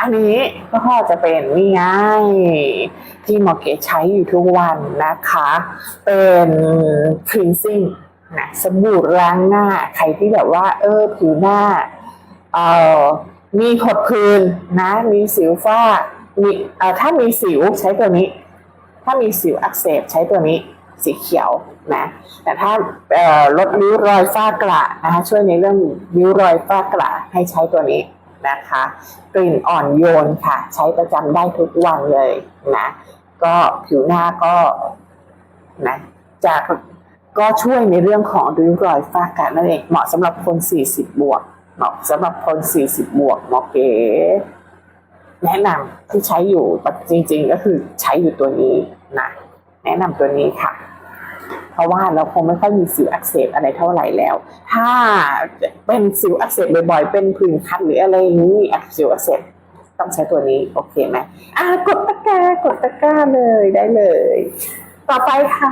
อันนี้ก็จะเป็นนี่ไงที่หมอเก๋ใช้อยู่ทุกวันนะคะ เป็น cleansing นะสบู่ล้างหน้า ใครที่แบบว่า เออผิวหน้าเอ่อมีหดพื้นนะ มีสิวฝ้ามีเอ่อถ้ามีสิวใช้ตัวนี้ ถ้ามีสิวอักเสบใช้ตัวนี้สีเขียวนะแต่ถ้าลดริ้วรอยฝ้ากระนะคะช่วยในเรื่องริ้วรอยฝ้ากระให้ใช้ตัวนี้ นะคะ กลิ่นอ่อนโยนค่ะ ใช้ประจำได้ทุกวันเลยนะก็ผิวหน้าก็นะจะก็ช่วยในเรื่องของริ้วรอยฝ้ากระนั่นเองเหมาะสำหรับคน 40 บวก เหมาะสำหรับคน 40 บวกหมอเก๋แนะนำที่ใช้อยู่จริง ๆ ก็คือใช้อยู่ตัวนี้นะแนะนำตัวนี้ค่ะ ราะว่าเราคงไม่ค่อยมีสิวอักเสบอะไรเท่าไหร่แล้ว ถ้าเป็นสิวอักเสบบ่อยๆ เป็นผื่นคันหรืออะไรอย่างนี้อักสิวอักเสบต้องใช้ตัวนี้โอเคไหมอ่ากดตะกร้ากดตะกร้าเลยได้เลย ต่อไปค่ะ